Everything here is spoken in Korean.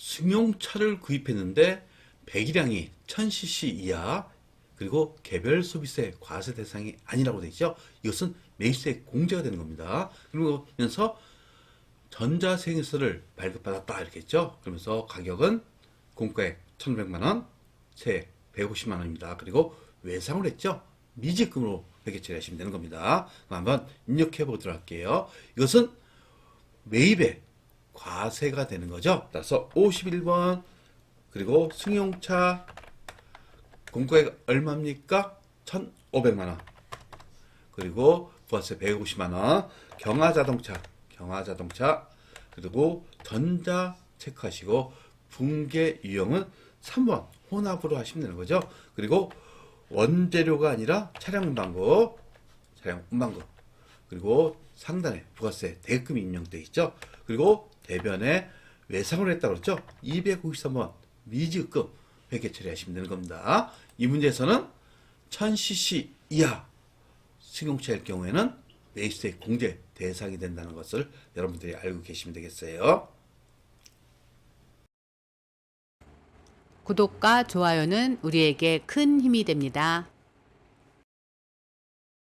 승용차를 구입했는데 배기량이 1000cc 이하 그리고 개별 소비세 과세 대상이 아니라고 되어 있죠. 이것은 매입세 공제가 되는 겁니다. 그러면서 전자세금세를 발급받았다 이렇게 했죠. 그러면서 가격은 공가액 1,100만 원, 세액 150만 원입니다. 그리고 외상을 했죠. 미지급으로 회계 처리하시면 되는 겁니다. 한번 입력해 보도록 할게요. 이것은 매입의 과세가 되는 거죠. 따라서 51번 그리고 승용차 공가액 얼마입니까? 1,500만 원. 그리고 부가세 150만 원. 경하자동차, 경하자동차. 그리고 전자 체크하시고 붕괴 유형은 3번 혼합으로 하시면 되는 거죠. 그리고 원재료가 아니라 차량 운반고, 차량 운반고. 그리고 상단에 부가세 대금이 입력돼 있죠. 그리고 대변에 외상을 했다고 그랬죠. 253번 미지급 회계 처리하시면 되는 겁니다. 이 문제에서는 1000cc 이하 승용차일 경우에는 매입세 공제 대상이 된다는 것을 여러분들이 알고 계시면 되겠어요. 구독과 좋아요는 우리에게 큰 힘이 됩니다.